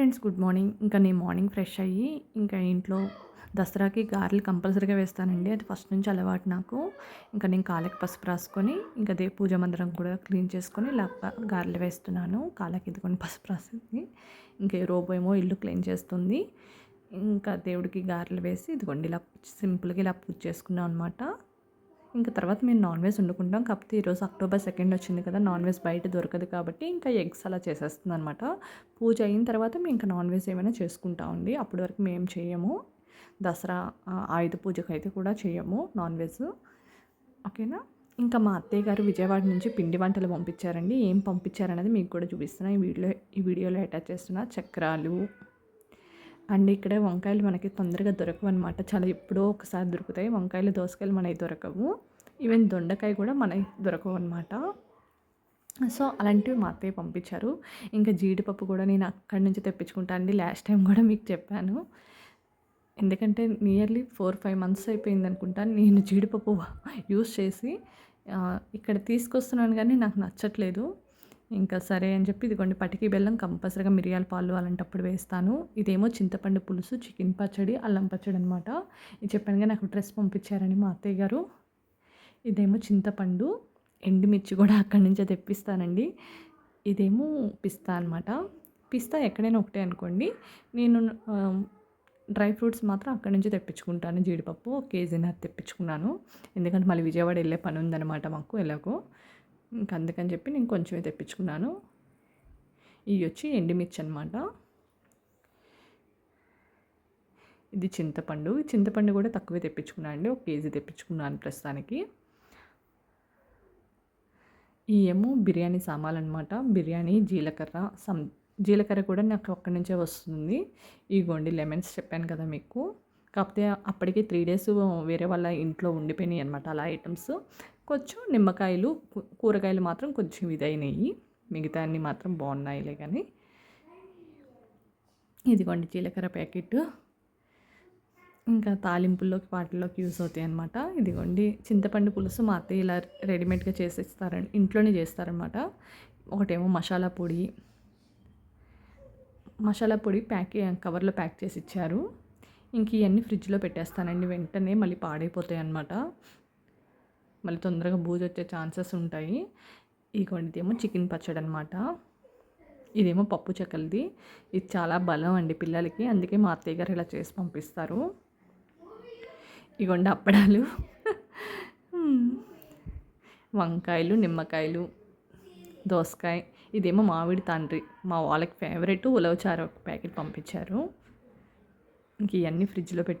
Friends good morning ఇంకా నేను morning fresh అయ్యి ఇంకా ఇంట్లో దసరాకి గారెలు కంపల్సరీగా వేస్తానండి. అది ఫస్ట్ నుంచి అలవాటు నాకు. ఇంకా నేను కాళ్ళకి పసుపు రాసుకొని ఇంకా దే పూజ మందిరం కూడా క్లీన్ చేసుకొని ఇలా గారెలు వేస్తున్నాను. కాళ్ళకి ఇదిగొని పసుపు రాసింది. ఇంకా రోబోయేమో ఇల్లు క్లీన్ చేస్తుంది. ఇంకా దేవుడికి గారెలు వేసి ఇదిగోండి ఇలా సింపుల్గా ఇలా పూజ చేసుకున్నాం అనమాట ఇంకా తర్వాత మేము నాన్ వెజ్ వండుకుంటాం. కాకపోతే ఈరోజు అక్టోబర్ సెకండ్ వచ్చింది కదా నాన్ వెజ్ బయట దొరకదు కాబట్టి ఇంకా ఎగ్స్ అలా చేసేస్తుంది అనమాట పూజ అయిన తర్వాత మేము ఇంకా నాన్ వెజ్ ఏమైనా చేసుకుంటామండి అప్పటి వరకు మేము చేయము. దసరా ఆయుధ పూజకు అయితే కూడా చేయము నాన్ వెజ్. ఓకేనా? ఇంకా మా అత్తయ్య గారు విజయవాడ నుంచి పిండి వంటలు పంపించారండి. ఏం పంపించారనేది మీకు కూడా చూపిస్తున్నా. ఈ వీడియో ఈ వీడియోలో అటాచ్ చేస్తున్నా. చక్రాలు అండ్ ఇక్కడ వంకాయలు మనకి తొందరగా దొరకవు అనమాట చాలా ఎప్పుడో ఒకసారి దొరుకుతాయి. వంకాయలు దోసకాయలు మనకి దొరకవు. ఈవెన్ దొండకాయ కూడా మనకి దొరకవు అనమాట సో అలాంటివి మా అత్తయ్య పంపించారు. ఇంకా జీడిపప్పు కూడా నేను అక్కడి నుంచి తెప్పించుకుంటా అండి. లాస్ట్ టైం కూడా మీకు చెప్పాను. ఎందుకంటే నియర్లీ ఫోర్ ఫైవ్ మంత్స్ అయిపోయింది అనుకుంటా. నేను జీడిపప్పు యూస్ చేసి ఇక్కడ తీసుకొస్తున్నాను కానీ నాకు నచ్చట్లేదు. ఇంకా సరే అని చెప్పి ఇదిగోండి పటికి బెల్లం కంపల్సరీగా మిరియాల పాలు అలాంటప్పుడు వేస్తాను. ఇదేమో చింతపండు పులుసు చికెన్ పచ్చడి అల్లం పచ్చడి అనమాట ఇది చెప్పానుగా నాకు డ్రెస్ పంపించారని మా అత్తయ్య గారు. ఇదేమో చింతపండు ఎండుమిర్చి కూడా అక్కడి నుంచే తెప్పిస్తానండి. ఇదేమో పిస్తా అనమాట పిస్తా ఎక్కడైనా ఒకటే అనుకోండి. నేను డ్రై ఫ్రూట్స్ మాత్రం అక్కడి నుంచి తెప్పించుకుంటాను. జీడిపప్పు కేజీన్నర తెప్పించుకున్నాను. ఎందుకంటే మళ్ళీ విజయవాడ వెళ్ళే పని ఉందన్నమాట మాకు ఎలాగో. ఇంక అందుకని చెప్పి నేను కొంచెమే తెప్పించుకున్నాను. ఇవి వచ్చి ఎండిమిర్చి అనమాట ఇది చింతపండు. చింతపండు కూడా తక్కువే తెప్పించుకున్నాను అండి. ఒక కేజీ తెప్పించుకున్నాను ప్రస్తుతానికి. ఈ ఏమో బిర్యానీ సామాన్లు అనమాట బిర్యానీ జీలకర్ర సం జీలకర్ర కూడా నాకు అక్కడి నుంచే వస్తుంది. ఇగోండి లెమన్స్ చెప్పాను కదా మీకు. కాకపోతే అప్పటికే త్రీ డేస్ వేరే వాళ్ళ ఇంట్లో ఉండిపోయినాయి అనమాట అలా ఐటమ్స్. కొంచెం నిమ్మకాయలు కూరగాయలు మాత్రం కొంచెం ఇదైనాయి. మిగతా అన్నీ మాత్రం బాగున్నాయిలే కానీ ఇదిగోండి జీలకర్ర ప్యాకెట్. ఇంకా తాలింపుల్లోకి వాటిల్లోకి యూస్ అవుతాయి అనమాట ఇదిగోండి చింతపండు పులుసు మా అత్తయ్య ఇలా రెడీమేడ్గా చేసేస్తారని ఇంట్లోనే చేస్తారనమాట ఒకటేమో మసాలా పొడి. మసాలా పొడి ప్యాక్ కవర్లో ప్యాక్ చేసి ఇచ్చారు. ఇంక ఇవన్నీ ఫ్రిడ్జ్లో పెట్టేస్తానండి. వెంటనే మళ్ళీ పాడైపోతాయి అనమాట మళ్ళీ తొందరగా బూజు వచ్చే ఛాన్సెస్ ఉంటాయి. ఇదిగోండిదేమో చికెన్ పచ్చడి అనమాట ఇదేమో పప్పు చెక్కలది. ఇది చాలా బలం అండి పిల్లలకి. అందుకే మా అత్తయ్య గారు ఇలా చేసి పంపిస్తారు. ఇగోండి అప్పడాలు. వంకాయలు నిమ్మకాయలు దోసకాయ. ఇదేమో మామిడి తండ్రి. మా వాళ్ళకి ఫేవరెట్ ఉలవచారు ఒక ప్యాకెట్ పంపించారు. ఇంక ఇవన్నీ ఫ్రిడ్జ్లో పెట్టి